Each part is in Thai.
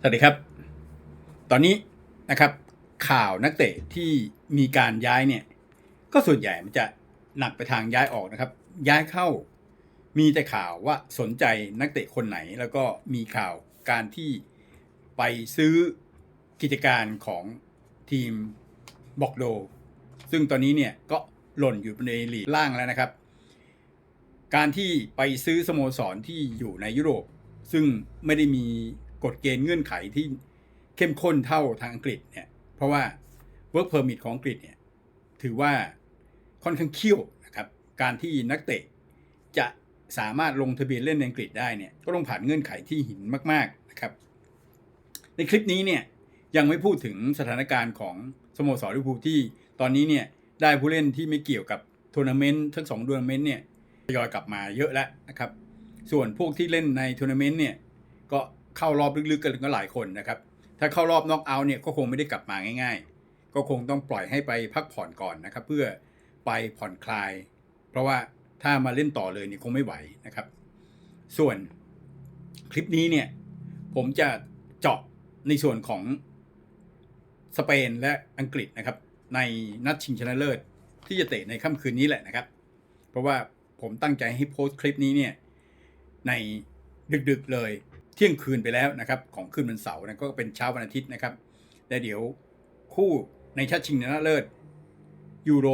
สวัสดีครับ ตอนนี้นะครับข่าวนักเตะที่มีการย้ายเนี่ย ก็ส่วนใหญ่มันจะหนักไปทางย้ายออกนะครับ ย้ายเข้ามีแต่ข่าวว่าสนใจนักเตะคนไหน แล้วก็มีข่าวการที่ไปซื้อกิจการของทีมบอกโด ซึ่งตอนนี้เนี่ยก็หล่นอยู่ในลีล่างแล้วนะครับ การที่ไปซื้อสโมสรที่อยู่ในยุโรป ซึ่งไม่ได้มี กฎเกณฑ์เงื่อนไขที่เข้มข้นเท่าทางอังกฤษเนี่ยเพราะว่า work permit ของอังกฤษเนี่ยถือว่าค่อนข้างเขี้ยวนะครับการที่นักเตะจะสามารถลงทะเบียนเล่นในอังกฤษได้เนี่ยก็ต้องผ่านเงื่อนไขที่หินมากๆนะครับ ในคลิปนี้เนี่ยยังไม่พูดถึงสถานการณ์ของสโมสรลิเวอร์พูลที่ตอนนี้เนี่ยได้ผู้เล่นที่ไม่เกี่ยวกับทัวร์นาเมนต์ทั้งสองทัวร์นาเมนต์เนี่ยทยอยกลับมาเยอะแล้วนะครับ ส่วนพวกที่เล่นในทัวร์นาเมนต์เนี่ยก็ เข้ารอบลึกๆกันก็หลายคนนะครับ ถ้าเข้ารอบน็อกเอาท์เนี่ยก็คงไม่ได้กลับมาง่าย ๆ ก็คงต้องปล่อยให้ไปพักผ่อนก่อนนะครับ เพื่อไปผ่อนคลาย เพราะว่าถ้ามาเล่นต่อเลยเนี่ยคงไม่ไหวนะครับ ส่วนคลิปนี้เนี่ยผมจะเจาะในส่วนของสเปนและอังกฤษนะครับ ในนัดชิงชนะเลิศที่จะเตะในค่ำคืนนี้แหละนะครับ เพราะว่าผมตั้งใจให้โพสต์คลิปนี้เนี่ยในดึกๆเลย เที่ยงคืนไปแล้วนะครับของคืนวันเสาร์นะก็เป็นเช้าวันอาทิตย์นะครับและเดี๋ยวคู่ในชัดชิงชนะเลิศยูโร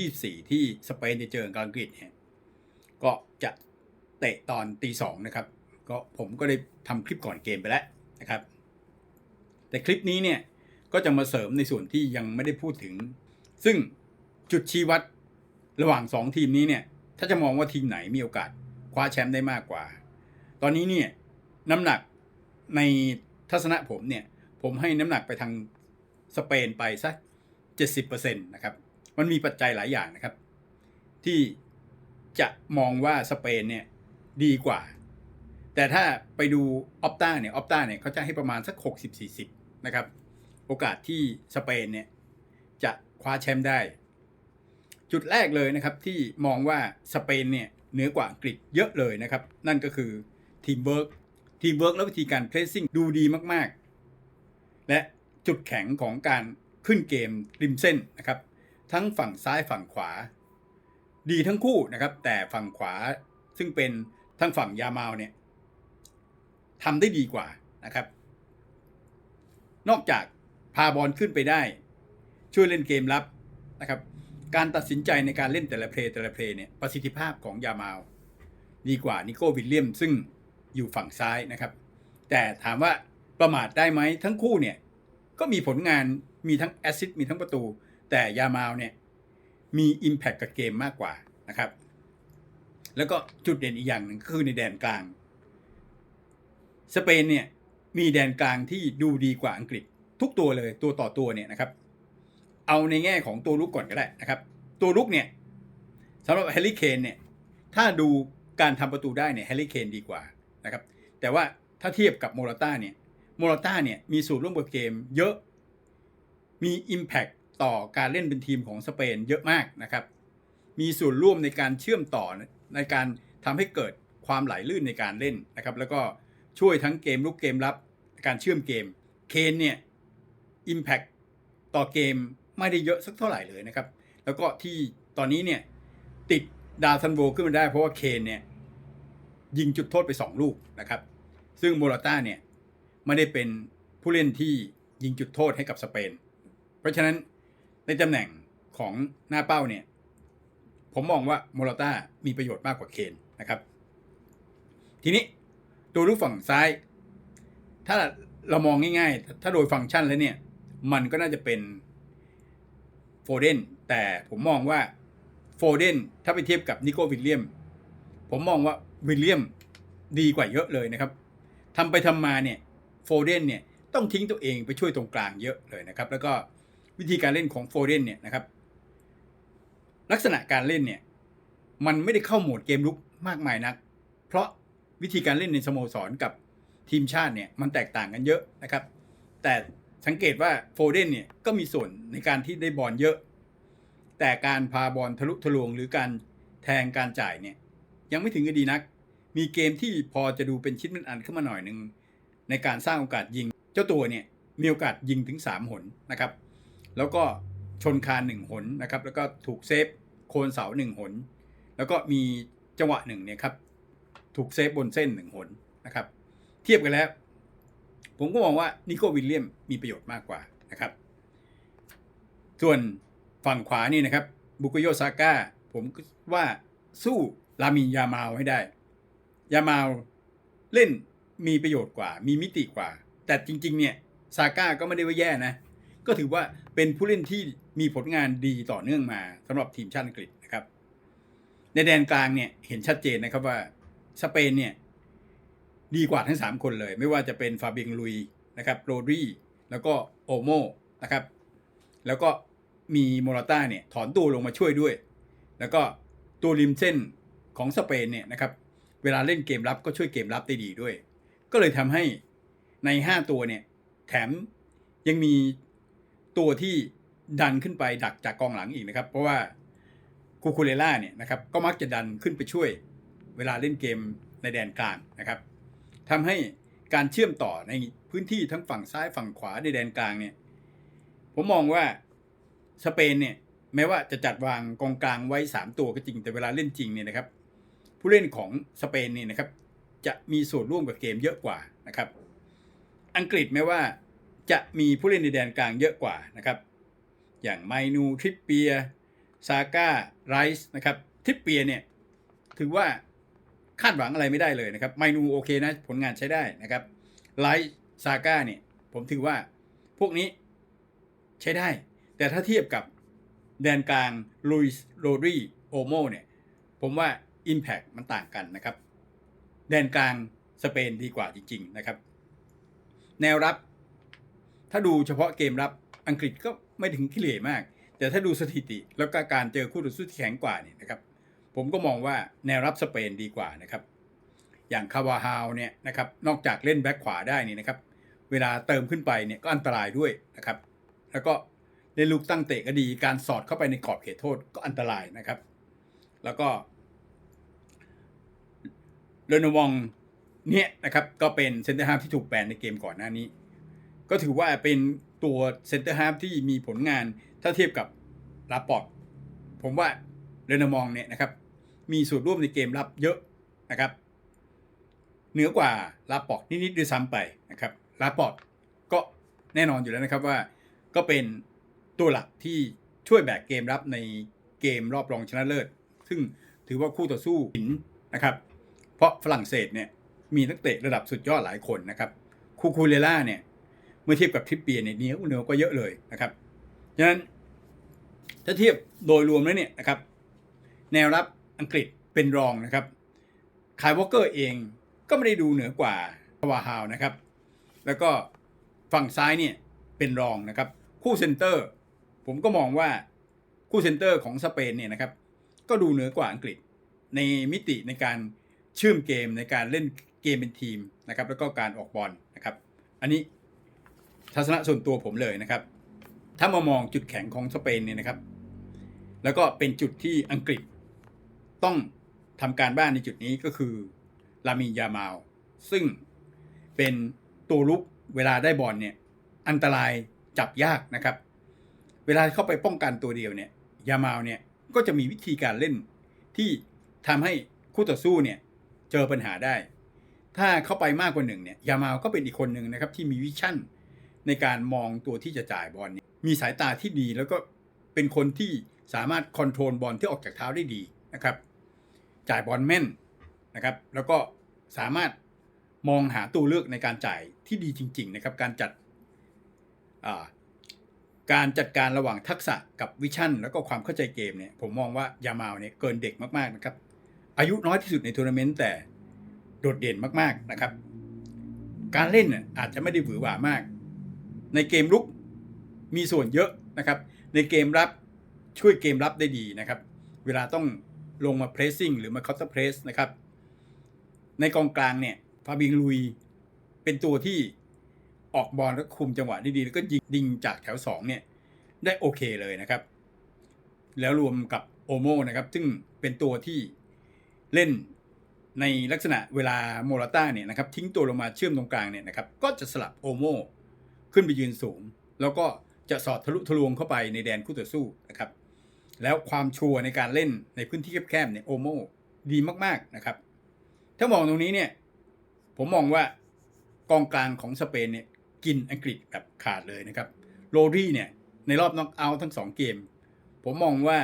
2024 ที่สเปนจะเจอกับอังกฤษเนี่ยก็จะเตะตอนตีสองนะครับ ก็ผมก็ได้ทำคลิปก่อนเกมไปแล้วนะครับ แต่คลิปนี้เนี่ยก็จะมาเสริมในส่วนที่ยังไม่ได้พูดถึง ซึ่งจุดชี้วัดระหว่าง 2 ทีมนี้เนี่ย ถ้าจะมองว่าทีมไหนมีโอกาสคว้าแชมป์ได้มากกว่า ตอนนี้เนี่ย น้ำหนักในทัศนะผมเนี่ย ผมให้น้ำหนักไปทางสเปนไปสัก70%นะครับ มันมีปัจจัยหลายอย่างนะครับ ที่จะมองว่าสเปนเนี่ยดีกว่า แต่ถ้าไปดูออปต้าเนี่ยออปต้าเนี่ยเขาจะให้ประมาณสัก 60-40 นะครับ โอกาสที่สเปนเนี่ยจะคว้าแชมป์ได้ จุดแรกเลยนะครับที่มองว่าสเปนเนี่ยเหนือกว่าอังกฤษเยอะเลยนะครับ นั่นก็คือทีมเวิร์ก ทีมเวิร์กและวิธีการเพรสซิ่งดูดีมากๆ และจุดแข็งของการขึ้นเกมริมเส้นนะครับ ทั้งฝั่งซ้ายฝั่งขวา ดีทั้งคู่นะครับ แต่ฝั่งขวาซึ่งเป็นทั้งฝั่งยามาลเนี่ยทำได้ดีกว่านะครับ นอกจากพาบอลขึ้นไปได้ ช่วยเล่นเกมรับนะครับ การตัดสินใจในการเล่นแต่ละเพลย์แต่ละเพลย์เนี่ยประสิทธิภาพของยามาลดีกว่านิโก้วิลเลียมซึ่ง อยู่ฝั่งซ้ายนะครับ แต่ถามว่าประมาทได้ไหมทั้งคู่เนี่ยก็มีผลงานมีทั้งแอสซิสต์มีทั้งประตู แต่ยามาลเนี่ยมี Impact กับเกมมากกว่านะครับ แล้วก็จุดเด่นอีกอย่างหนึ่งก็คือในแดนกลาง สเปนเนี่ยมีแดนกลางที่ดูดีกว่าอังกฤษ ทุกตัวเลยตัวต่อตัวเนี่ยนะครับ เอาในแง่ของตัวลุกก่อนก็ได้นะครับ ตัวลุกเนี่ยสำหรับแฮร์รี่เคนเนี่ยถ้าดูการทำประตูได้เนี่ยแฮร์รี่เคนดีกว่า นะครับแต่ว่าถ้าเทียบกับโมราต้าเนี่ยโมราต้าเนี่ยมีส่วนร่วมกับเกมเยอะมี Impact ต่อการเล่นเป็นทีมของสเปนเยอะมากนะครับ มีส่วนร่วมในการเชื่อมต่อในการทำให้เกิดความไหลลื่นในการเล่นนะครับ แล้วก็ช่วยทั้งเกมลุกเกมรับการเชื่อมเกมเคนเนี่ย Impact ต่อเกมไม่ได้เยอะสักเท่าไหร่เลยนะครับ แล้วก็ที่ตอนนี้เนี่ยติดดาวซันโวขึ้นมาได้เพราะว่าเคนเนี่ย ยิงจุดโทษไป 2 ลูกนะครับ ซึ่งโมราต้าเนี่ยไม่ได้เป็นผู้เล่นที่ยิงจุดโทษให้กับสเปน เพราะฉะนั้นในตำแหน่งของหน้าเป้าเนี่ยผมมองว่าโมราต้ามีประโยชน์มากกว่าเคนนะครับ ทีนี้ตัวลูกฝั่งซ้าย ถ้าเรามองง่ายๆ ถ้าโดยฟังก์ชันแล้วเนี่ย มันก็น่าจะเป็นโฟเดนแต่ผมมองว่าโฟเดนถ้าไปเทียบกับนิโกวิลเลียม ผมมองว่า วิลเลียมดีกว่าเยอะเลยนะครับทำไปทำมาเนี่ยโฟเดนเนี่ยต้องทิ้งตัวเองไปช่วยตรงกลางเยอะเลยนะครับ แล้วก็วิธีการเล่นของโฟเดนเนี่ยนะครับ ลักษณะการเล่นเนี่ยมันไม่ได้เข้าโหมดเกมลุกมากมายนัก เพราะวิธีการเล่นในสโมสรกับทีมชาติเนี่ยมันแตกต่างกันเยอะนะครับ แต่สังเกตว่าโฟเดนเนี่ยก็มีส่วนในการที่ได้บอลเยอะ แต่การพาบอลทะลุทะลวงหรือการแทงการจ่ายเนี่ย ยังไม่ถึงกับดีนัก มีเกมที่พอจะดูเป็นชิ้นเป็นอันขึ้นมาหน่อยหนึ่งในการสร้างโอกาสยิง เจ้าตัวเนี่ยมีโอกาสยิงถึง 3 หนนะครับ แล้วก็ชนคานหนึ่งหนนะครับ แล้วก็ถูกเซฟโคนเสาหนึ่งหน แล้วก็มีจังหวะหนึ่งเนี่ยครับ ถูกเซฟบนเส้นหนึ่งหนนะครับ เทียบกันแล้ว ผมก็มองว่านิโควิลเลียมมีประโยชน์มากกว่านะครับ ส่วนฝั่งขวานี่นะครับบุกโยซาก้าผมว่าสู้ ลามินยามาลให้ได้ ยามาลเล่นมีประโยชน์กว่า มีมิติกว่า แต่จริง ๆ เนี่ยซาก้าก็ไม่ได้ว่าแย่นะ ก็ถือว่าเป็นผู้เล่นที่มีผลงานดีต่อเนื่องมาสำหรับทีมชาติอังกฤษนะครับ ในแดนกลางเนี่ยเห็นชัดเจนนะครับว่าสเปนเนี่ยดีกว่าทั้ง 3 คนเลย ไม่ว่าจะเป็นฟาเบียงลุยนะครับโรดรีแล้วก็โอโมนะครับ แล้วก็มีโมราต้าเนี่ยถอนตัวลงมาช่วยด้วย แล้วก็ตัวริมเส้น ของสเปนเนี่ยนะครับเวลาเล่นเกมรับก็ช่วยเกมรับได้ดีด้วย ก็เลยทำให้ใน 5 ตัวเนี่ยแถมยังมีตัวที่ดันขึ้นไปดักจากกองหลังอีกนะครับ เพราะว่าคูคูเลล่าเนี่ยนะครับก็มักจะดันขึ้นไปช่วย เวลาเล่นเกมในแดนกลางนะครับทำให้การเชื่อมต่อในพื้นที่ทั้งฝั่งซ้ายฝั่งขวาในแดนกลางเนี่ยผมมองว่าสเปนเนี่ยแม้ว่าจะจัดวางกองกลางไว้ 3 ตัวก็จริงแต่เวลาเล่นจริงเนี่ยนะครับ ผู้เล่นของสเปนนี่นะครับ จะมีส่วนร่วมกับเกมเยอะกว่านะครับ อังกฤษแม้ว่าจะมีผู้เล่นในแดนกลางเยอะกว่านะครับ อย่างไมนูทริปเปียซาก้าไรส์นะครับทริปเปียเนี่ยถือว่าคาดหวังอะไรไม่ได้เลยนะครับไมนูโอเคนะผลงานใช้ได้นะครับไรส์ซาก้าเนี่ยผมถือว่าพวกนี้ใช้ได้ แต่ถ้าเทียบกับแดนกลางลุยส์โรดรีโอโมเนี่ยผมว่า Impact มันต่างกันนะครับ แดนกลางสเปนดีกว่าจริง ๆ นะครับ แนวรับ ถ้าดูเฉพาะเกมรับอังกฤษก็ไม่ถึงขี้เหร่มาก แต่ถ้าดูสถิติแล้วก็การเจอคู่ต่อสู้ที่แข็งกว่านี่นะครับ ผมก็มองว่าแนวรับสเปนดีกว่านะครับ อย่างคาวาฮาวเนี่ยนะครับ นอกจากเล่นแบ็คขวาได้นี่นะครับ เวลาเติมขึ้นไปเนี่ยก็อันตรายด้วยนะครับ แล้วก็เล่นลูกตั้งเตะก็ดี การสอดเข้าไปในกรอบเขตโทษก็อันตรายนะครับ แล้วก็ เรโนวองเนี่ยนะครับก็เป็นเซนเตอร์ฮาฟที่ถูกแบนในเกมก่อนหน้านี้ ก็ถือว่าเป็นตัวเซนเตอร์ฮาฟที่มีผลงานถ้าเทียบกับลาปอร์ตผมว่าเรโนวองเนี่ยนะครับ มีส่วนร่วมในเกมรับเยอะนะครับเหนือกว่าลาปอร์ตนิดๆด้วยซ้ำไปนะครับลาปอร์ตก็แน่นอนอยู่แล้วนะครับว่าก็เป็นตัวหลักที่ช่วยแบกเกมรับในเกมรอบรองชนะเลิศ ซึ่งถือว่าคู่ต่อสู้หินนะครับ เพราะฝรั่งเศสเนี่ยมีนักเตะระดับสุดยอดหลายคนนะครับคูคูเลล่าเนี่ยเมื่อเทียบกับทริปเปียเนี่ยเหนียวเหนือกว่าเยอะเลยนะครับฉะนั้นถ้าเทียบโดยรวมแล้วเนี่ยนะครับ แนวรับอังกฤษเป็นรองนะครับคายวอเกอร์เองก็ไม่ได้ดูเหนือกว่าพาวาฮาวนะครับ แล้วก็ฝั่งซ้ายเนี่ยเป็นรองนะครับ คู่เซนเตอร์ ผมก็มองว่าคู่เซนเตอร์ของสเปนเนี่ยนะครับ ก็ดูเหนือกว่าอังกฤษในมิติในการ ชื่อมเกมในการเล่นเกมเป็นทีมนะครับ แล้วก็การออกบอลนะครับ อันนี้ทัศนะส่วนตัวผมเลยนะครับ ถ้ามามองจุดแข็งของสเปนเนี่ยนะครับ แล้วก็เป็นจุดที่อังกฤษต้องทำการบ้านในจุดนี้ก็คือลามินยามาลซึ่งเป็นตัวลุกเวลาได้บอลเนี่ยอันตรายจับยากนะครับ เวลาเข้าไปป้องกันตัวเดียวเนี่ยยามาลเนี่ยก็จะมีวิธีการเล่นที่ทำให้คู่ต่อสู้เนี่ย เจอปัญหาได้ ถ้าเข้าไปมากกว่าหนึ่งเนี่ยยามาก็เป็นอีกคนหนึ่งนะครับที่มีวิชั่นในการมองตัวที่จะจ่ายบอลนี่ยมีสายตาที่ดีแล้วก็เป็นคนที่สามารถคอนโทรลบอลที่ออกจากเท้าได้ดีนะครับ จ่ายบอลแม่นนะครับ แล้วก็สามารถมองหาตัวเลือกในการจ่ายที่ดีจริง ๆ นะครับ การจัดการจัดการระหว่างทักษะกับวิชั่น แล้วก็ความเข้าใจเกมเนี่ยผมมองว่ายามาลเนี่ยเกินเด็กมากๆนะครับ อายุน้อยที่สุดในทัวร์นาเมนต์แต่โดดเด่นมากๆนะครับ การเล่นอาจจะไม่ได้หวือหวามาก ในเกมรุกมีส่วนเยอะนะครับ ในเกมรับช่วยเกมรับได้ดีนะครับ เวลาต้องลงมาเพรสซิ่งหรือมาเคาน์เตอร์เพรสนะครับ ในกองกลางเนี่ยฟาบิงลุยเป็นตัวที่ออกบอลแล้วคุมจังหวะได้ดีแล้วก็ยิงดิงจากแถวสองเนี่ยได้โอเคเลยนะครับ แล้วรวมกับโอโมนะครับ ซึ่งเป็นตัวที่ เล่นในลักษณะเวลาโมราต้าเนี่ยนะครับทิ้งตัวลงมาเชื่อมตรงกลางเนี่ยนะครับก็จะสลับโอโมขึ้นไปยืนสูง แล้วก็จะสอดทะลุทะลวงเข้าไปในแดนคู่ต่อสู้นะครับแล้วความชัวร์ในการเล่นในพื้นที่แคบๆเนี่ยโอโมดีมากๆนะครับ ถ้ามองตรงนี้เนี่ยผมมองว่ากองกลางของสเปนเนี่ยกินอังกฤษแบบขาดเลยนะครับโรดี้เนี่ยในรอบน็อกเอาท์ทั้งสองเกม ผมมองว่า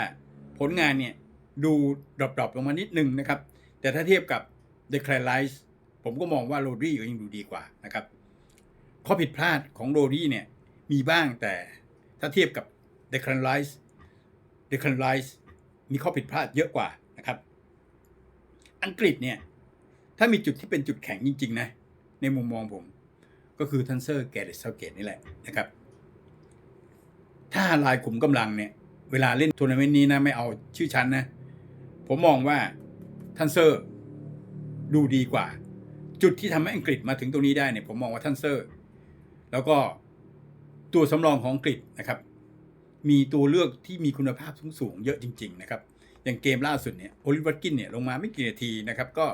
ผลงานเนี่ย ดูดรอปๆลงมานิดนึงนะครับ แต่ถ้าเทียบกับเดค l ไลซ์ผมก็มองว่าโรดี้ยังดูดีกว่านะครับ ข้อผิดพลาดของโรดี้เนี่ยมีบ้างแต่ถ้าเทียบกับเดค l ไลซ์เดค l ไลซ์มีข้อผิดพลาดเยอะกว่านะครับ อังกฤษเนี่ยถ้ามีจุดที่เป็นจุดแข็งจริง ๆ นะ ในมุมมองผม ก็คือทันเซอร์แกเรตเซาเกตนี่แหละนะครับ ถ้าลายขุมกำลังเนี่ย เวลาเล่นทัวร์นาเมนต์นี้นะ ไม่เอาชื่อชั้นนะ ผมมองว่าทันเซอร์ดูดีกว่า จุดที่ทำให้อังกฤษมาถึงตรงนี้ได้เนี่ยผมมองว่าทันเซอร์ แล้วก็ตัวสำรองของอังกฤษนะครับ มีตัวเลือกที่มีคุณภาพสูงๆเยอะจริง ๆ นะครับ อย่างเกมล่าสุดเนี่ยโอลิเวอร์กินเนี่ยลงมาไม่กี่นาทีนะครับก็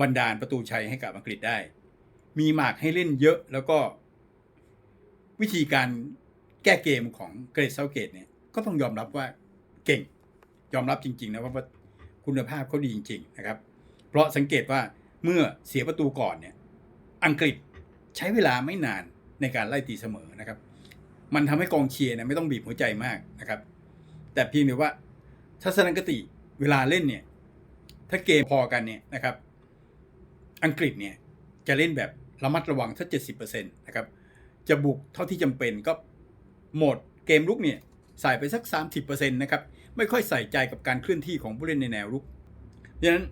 บันดาลประตูชัยให้กับอังกฤษได้ มีหมากให้เล่นเยอะแล้วก็วิธีการแก้เกมของเกรดเซาเกตเนี่ยก็ต้องยอมรับว่าเก่ง ยอมรับจริง ๆ นะว่า คุณภาพเขาดีจริงๆนะครับ เพราะสังเกตว่าเมื่อเสียประตูก่อนเนี่ยอังกฤษใช้เวลาไม่นานในการไล่ตีเสมอนะครับ มันทำให้กองเชียร์นี่ยไม่ต้องบีบหัวใจมากนะครับ แต่เพียงแต่ว่าทัศนคติเวลาเล่นเนี่ยถ้าเกมพอกันเนี่ยนะครับ อังกฤษเนี่ยจะเล่นแบบระมัดระวังถ้า70%นะครับจะบุกเท่าที่จำเป็นก็โหมดเกมลุกเนี่ย ใส่ไปสัก 30%นะครับ ไม่ค่อยใส่ใจกับการเคลื่อนที่ของผู้เล่นในแนวรุกดังนั้น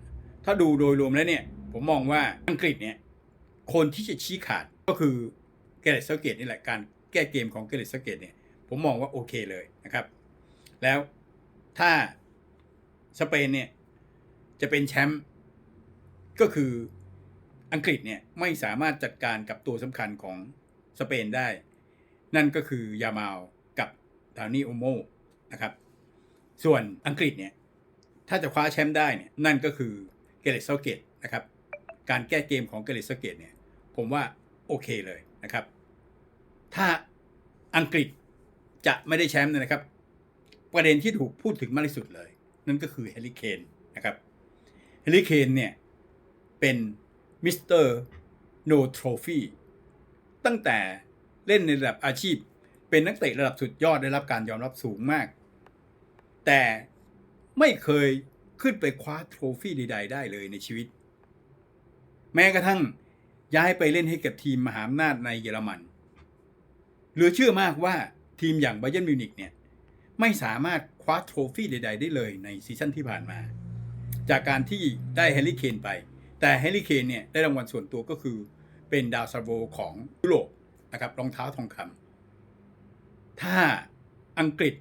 ถ้าดูโดยรวมแล้วเนี่ย ผมมองว่าอังกฤษเนี่ย คนที่จะชี้ขาดก็คือเกเรตเซเกตนี่แหละการแก้เกมของเกเรตเซเกตเนี่ย ผมมองว่าโอเคเลยนะครับ แล้วถ้าสเปนเนี่ยจะเป็นแชมป์ก็คืออังกฤษเนี่ยไม่สามารถจัดการกับตัวสำคัญของสเปนได้ นั่นก็คือยามาล ดาวนี่โอโมนะครับ ส่วนอังกฤษเนี่ย ถ้าจะคว้าแชมป์ได้เนี่ย นั่นก็คือเกเรตเซาเกตนะครับ การแก้เกมของเกเรตเซาเกตเนี่ย ผมว่าโอเคเลยนะครับ ถ้าอังกฤษจะไม่ได้แชมป์นยนะครับ ประเด็นที่ถูกพูดถึงมากที่สุดเลย นั่นก็คือเฮลิเคนนะครับเฮลิเคนเนี่ย เป็นมิสเตอร์โนโทรฟีตั้งแต่เล่นในระดับอาชีพ เป็นนักเตะระดับสุดยอดได้รับการยอมรับสูงมาก แต่ไม่เคยขึ้นไปคว้าโทรฟี่ใดๆได้เลยในชีวิต แม้กระทั่งย้ายไปเล่นให้กับทีมมหาอำนาจในเยอรมันเหลือเชื่อมากว่าทีมอย่างไบเย r n m มิวนิกเนี่ยไม่สามารถคว้าโทรฟี่ใด ๆ ได้เลยในซีซั่นที่ผ่านมา จากการที่ได้แฮร์รี่เคนไป แต่แฮร์รี่เคนเนี่ยได้รางวัลส่วนตัวก็คือเป็นดาวซัลโวของยุโรปนะครับรองเท้าทองคำ ถ้าอังกฤษ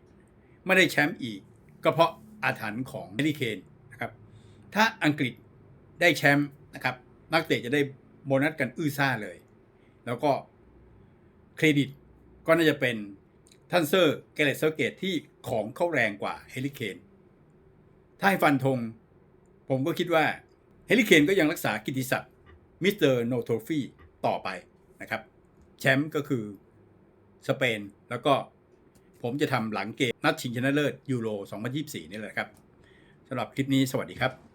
ไม่ได้แชมป์อีก ก็เพราะอาถรรพ์ของแฮร์รี่เคนนะครับ ถ้าอังกฤษได้แชมป์นะครับ นักเตะจะได้โบนัสกันอื้อซ่าเลย แล้วก็เครดิตก็น่าจะเป็นท่านเซอร์เกเรตเซอร์เกตที่ของเข้าแรงกว่าเฮลิเคน ถ้าให้ฟันธงผมก็คิดว่าเฮลิเคนก็ยังรักษากิตติศัพท์มิสเตอร์โนโทฟีต่อไปนะครับ แชมป์ก็คือสเปน แล้วก็ผมจะทำหลังเกมนัดชิงชนะเลิศยูโร 2024 นี่แหละครับสำหรับคลิปนี้สวัสดีครับ